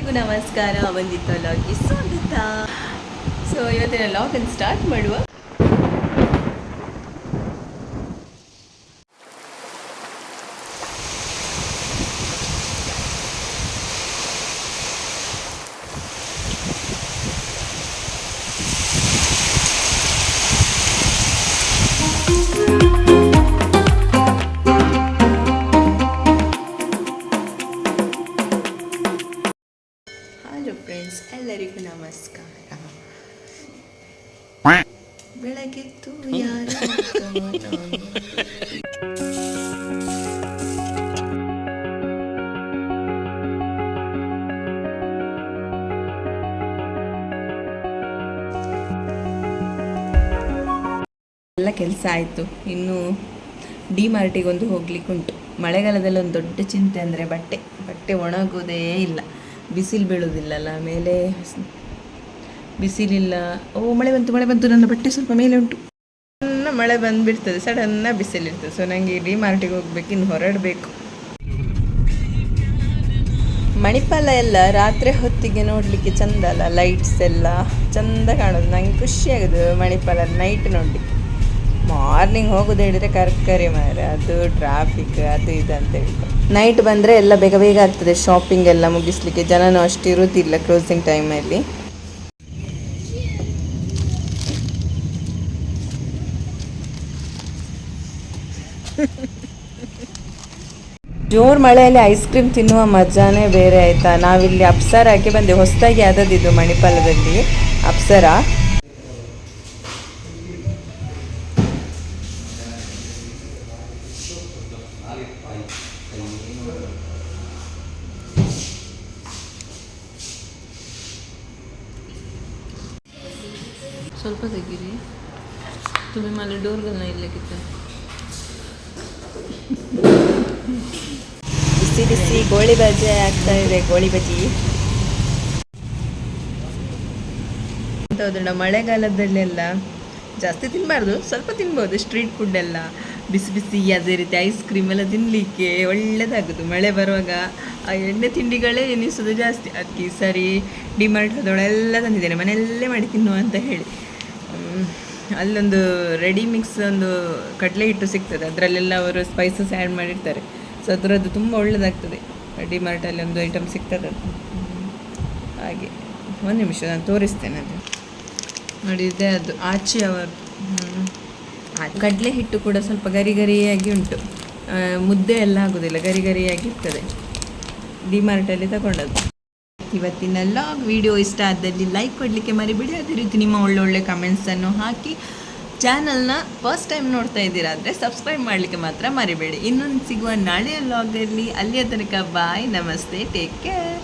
ಎಲ್ರಿಗೂ ನಮಸ್ಕಾರ ಬಂದಿತ್ತು ಲಾಗಿ ಸ್ವಾಗತ. ಸೊ ಇವತ್ತಿನ ಲಾಗನ್ನು ಸ್ಟಾರ್ಟ್ ಮಾಡುವ ಹಲೋ ಫ್ರೆಂಡ್ಸ್ ಎಲ್ಲರಿಗೂ ನಮಸ್ಕಾರ. ಬೆಳಗೆತ್ತು ಯಾರು ಎಲ್ಲ ಕೆಲಸ ಆಯಿತು. ಇನ್ನು ಡಿ ಮಾರ್ಟಿಗೊಂದು ಹೋಗ್ಲಿಕ್ಕೆ ಉಂಟು ಮಳೆಗಾಲದಲ್ಲಿ ಒಂದು ದೊಡ್ಡ ಚಿಂತೆ ಅಂದರೆ ಬಟ್ಟೆ. ಬಟ್ಟೆ ಒಣಗೋದೇ ಇಲ್ಲ. ಬಿಸಿಲು ಬೀಳೋದಿಲ್ಲಲ್ಲ ಮೇಲೆ ಬಿಸಿಲಿಲ್ಲ. ಓ, ಮಳೆ ಬಂತು ಮಳೆ ಬಂತು, ನನ್ನ ಬಟ್ಟೆ ಸ್ವಲ್ಪ ಮೇಲೆ ಉಂಟು. ಸಣ್ಣ ಮಳೆ ಬಂದುಬಿಡ್ತದೆ, ಸಡನ್ನ ಬಿಸಿಲಿರ್ತದೆ. ಸೊ ನನಗೆ ಡಿ ಮಾರ್ಟಿಗೆ ಹೋಗ್ಬೇಕು, ಇನ್ನು ಹೊರಡಬೇಕು. ಮಣಿಪಾಲ ಎಲ್ಲ ರಾತ್ರಿ ಹೊತ್ತಿಗೆ ನೋಡಲಿಕ್ಕೆ ಚಂದ ಅಲ್ಲ? ಲೈಟ್ಸ್ ಎಲ್ಲ ಚಂದ ಕಾಣೋದು. ನಂಗೆ ಖುಷಿಯಾಗೋದು ಮಣಿಪಾಲ ನೈಟ್ ನೋಡಲಿಕ್ಕೆ. ಮಾರ್ನಿಂಗ್ ಹೋಗೋದು ಹೇಳಿದ್ರೆ ಕರ್ಕರಿ ಮಾರೆ ಅದು ಟ್ರಾಫಿಕ್ ಅದು ಇದು ಅಂತ ಹೇಳ್ಕೊಂಡು ನೈಟ್ ಬಂದರೆ ಎಲ್ಲ ಬೇಗ ಬೇಗ ಆಗ್ತದೆ ಶಾಪಿಂಗ್ ಎಲ್ಲ ಮುಗಿಸ್ಲಿಕ್ಕೆ. ಜನನೂ ಇರೋದಿಲ್ಲ ಕ್ಲೋಸಿಂಗ್ ಟೈಮಲ್ಲಿ ಜೋರ್ ಮಳೆಯಲ್ಲಿ ಐಸ್ ಕ್ರೀಮ್ ತಿನ್ನುವ ಮಜಾನೇ ಬೇರೆ ಆಯ್ತಾ? ನಾವಿಲ್ಲಿ ಅಪ್ಸರಾಗೆ ಬಂದೆ. ಹೊಸದಾಗಿ ಇದು ಮಣಿಪಾಲದಲ್ಲಿ. ಅಪ್ಸರ. ಸ್ವಲ್ಪ ತೆಗೀರಿ तुम्ही मला डोर नाही लगेच ಬಿಸಿ ಬಿಸಿ ಗೋಳಿ ಬಜ್ಜಿ ಆಗ್ತಾ ಇದೆ ಗೋಳಿ ಬಜ್ಜಿ ಅಂತ ಹೌದಣ್ಣ ಮಳೆಗಾಲದಲ್ಲೆಲ್ಲ ಜಾಸ್ತಿ ತಿನ್ನಬಾರ್ದು ಸ್ವಲ್ಪ ತಿನ್ಬೋದು ಸ್ಟ್ರೀಟ್ ಫುಡ್ ಎಲ್ಲ ಬಿಸಿ ಬಿಸಿ ಅದೇ ರೀತಿ ಐಸ್ ಕ್ರೀಮ್ ಎಲ್ಲ ತಿನ್ನಲಿಕ್ಕೆ ಒಳ್ಳೆಯದಾಗೋದು ಮಳೆ ಬರುವಾಗ ಆ ಎಣ್ಣೆ ತಿಂಡಿಗಳೇ ಎನಿಸೋದು ಜಾಸ್ತಿ. ಅದಕ್ಕೆ ಈ ಸರಿ ಡಿಮಾರ್ಟ್ ಅದೊಳೆಲ್ಲ ತಂದಿದ್ದೇನೆ. ಮನೆಯಲ್ಲೇ ಮಾಡಿ ತಿನ್ನುವ ಅಂತ ಹೇಳಿ. ಅಲ್ಲೊಂದು ರೆಡಿ ಮಿಕ್ಸ್ ಒಂದು ಕಡಲೆ ಹಿಟ್ಟು ಸಿಗ್ತದೆ. ಅದರಲ್ಲೆಲ್ಲ ಅವರು ಸ್ಪೈಸಸ್ ಆ್ಯಡ್ ಮಾಡಿರ್ತಾರೆ. ಸೊ ಅದರದ್ದು ತುಂಬ ಒಳ್ಳೆಯದಾಗ್ತದೆ ಡಿಮಾರ್ಟಲ್ಲಿ ಒಂದು ಐಟಮ್ ಸಿಗ್ತದೆ ಅದು. ಹಾಗೆ, ಒಂದು ನಿಮಿಷ, ನಾನು ತೋರಿಸ್ತೇನೆ ಅದು. ನೋಡಿ ಅದು ಆಚೆ ಅವರು. ಕಡಲೆ ಹಿಟ್ಟು ಕೂಡ ಸ್ವಲ್ಪ ಗರಿ ಗರಿಯಾಗಿ ಉಂಟು. ಮುದ್ದೆ ಎಲ್ಲ ಆಗೋದಿಲ್ಲ, ಗರಿ ಗರಿಯಾಗಿ ಇರ್ತದೆ. ಡಿಮಾರ್ಟಲ್ಲಿ ತಗೊಂಡದ್ದು. ಇವತ್ತಿನ ಲಾಗ್ ವಿಡಿಯೋ ಇಷ್ಟ ಆದಲ್ಲಿ ಲೈಕ್ ಕೊಡಲಿಕ್ಕೆ ಮರಿಬೇಡಿ. ಅದೇ ರೀತಿ ನಿಮ್ಮ ಒಳ್ಳೊಳ್ಳೆ ಕಮೆಂಟ್ಸನ್ನು ಹಾಕಿ ಚಾನಲ್ನ ಫಸ್ಟ್ ಟೈಮ್ ನೋಡ್ತಾ ಇದ್ದೀರಾ ಅಂದರೆ ಸಬ್ಸ್ಕ್ರೈಬ್ ಮಾಡಲಿಕ್ಕೆ ಮಾತ್ರ ಮರಿಬೇಡಿ. ಇನ್ನೊಂದು ಸಿಗುವ ನಾಳೆಯ ಲಾಗಲ್ಲಿ ಅಲ್ಲಿಯ ತನಕ ಬಾಯ್ ನಮಸ್ತೆ ಟೇಕ್ ಕೇರ್